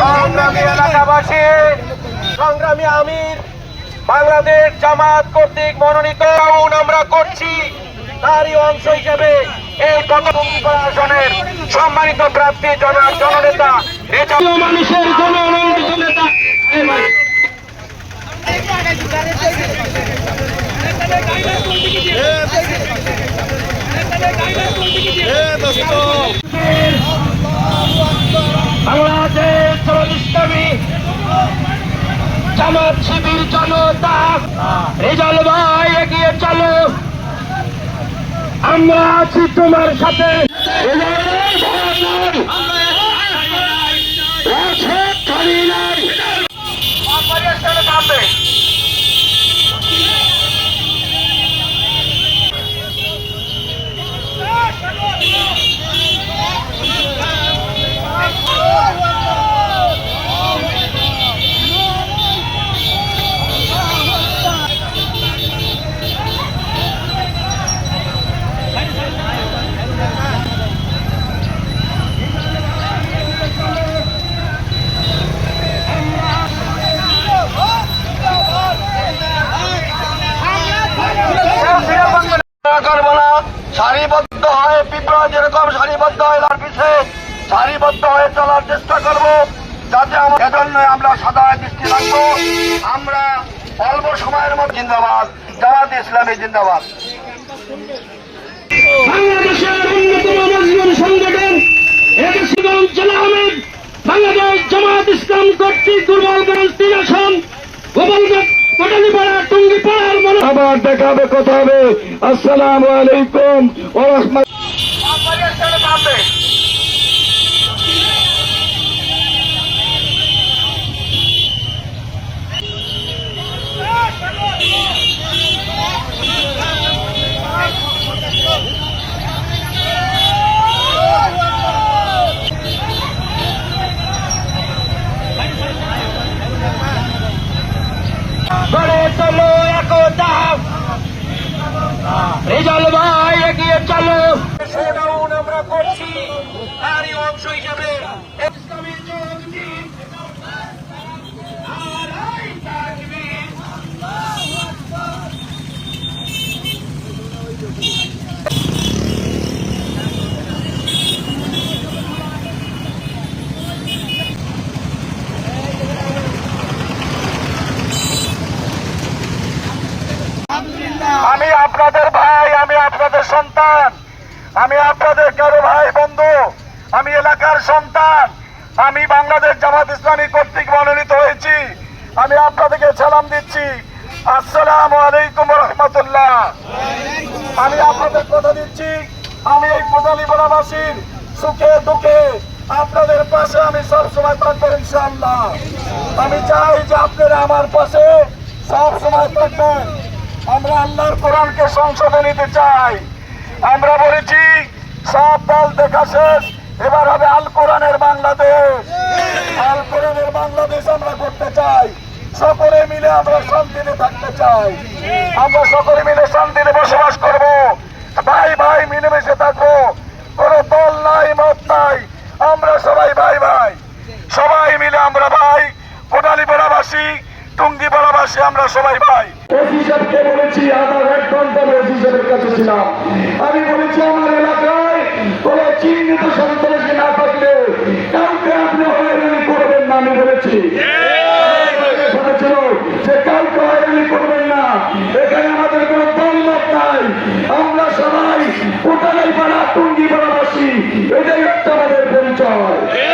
সংগ্রামী এলাকাবাসী সংগ্রামী আমির বাংলাদেশ জামাত কর্তৃক মনোনীত আমরা করছি। তারই অংশ হিসেবে এই পদভূমিকা আসনের সম্মানিত প্রার্থী জনাব জননেতা নেতা মানুষের নেতা বাংলাদেশ জনতা রেজাল ভাই এগিয়ে চলো। আমরা আছি তোমার সাথে। করব না সারিবদ্ধ হয়ে পিঁপড়া যেরকম সারিবদ্ধ হয়ে পিছিয়ে সারিবদ্ধ হয়ে চলার চেষ্টা করব। যাতে আমরা এজন্য আমরা সদয় দৃষ্টি রাখব। আমরা অল্প সময়ের মধ্যে জিন্দাবাদ। জামাত ইসলামী জিন্দাবাদ। বাংলাদেশ জামাত ইসলাম কর্তৃক দুর্বলগঞ্জ তিন আসন গোপালগঞ্জ আবার দেখা হবে কথা হবে আসসালামু আলাইকুম ও রহমত গড়ে চলো একতা রেজাল ভাই এগিয়ে চলো শোডাউন আমরা করছি তারই অংশ হিসেবে ইসলামী জঙ্গি নারাই তাকবীর। আমি আপনাদের ভাই আমি আপনাদের সন্তান। আমি আপনাদের কারও ভাই, বন্ধু, আমি এলাকার সন্তান। আমি বাংলাদেশ জামাত ইসলামী কর্তৃক মনোনীত হয়েছি। আমি আপনাদেরকে সালাম দিচ্ছি। আসসালাম আলাইকুম রহমতুল্লাহ। আমি আপনাদের কথা দিচ্ছি, আমি এই কোটালী বনাবাসীর সুখে দুঃখে আপনাদের পাশে আমি সবসময় থাকব ইনশাআল্লাহ। আমি চাই যে আপনারা আমার পাশে সব সময় থাকবেন। আমরা আল্লাহর কোরআনকে সংশোধন নিতে চাই। আমরা বলেছি, সব দল দেখা শেষ, এবার হবে আল কোরআনের বাংলাদেশ। আল কোরআনের বাংলাদেশ আমরা করতে চাই। সকলে মিলে আমরা শান্তিতে থাকতে চাই। আমরা সকলে মিলে শান্তিতে বসবাস করব। ভাই ভাই মিলেমিশে থাকব কোনো দল নাই মত নাই আমরা সবাই ভাই ভাই সবাই মিলে আমরা ভাই কোটালীপাড়াবাসী টুঙ্গিপাড়াবাসী আমরা সবাই ছিলাম। আমি বলেছি, আমার এলাকায় কোন চিহ্নিত সন্ত্রাসী না থাকলে কাউকে আপনি হয়রানি করবেন না, আমি বলেছি। যে, কাউকে হয়রানি করবেন না। এখানে আমাদের কোনো দলমত নাই। আমরা সবাই কোটালাই পাড়া, টুঙ্গি পাড়াবাসী। এটাই হচ্ছে আমাদের পরিচয়।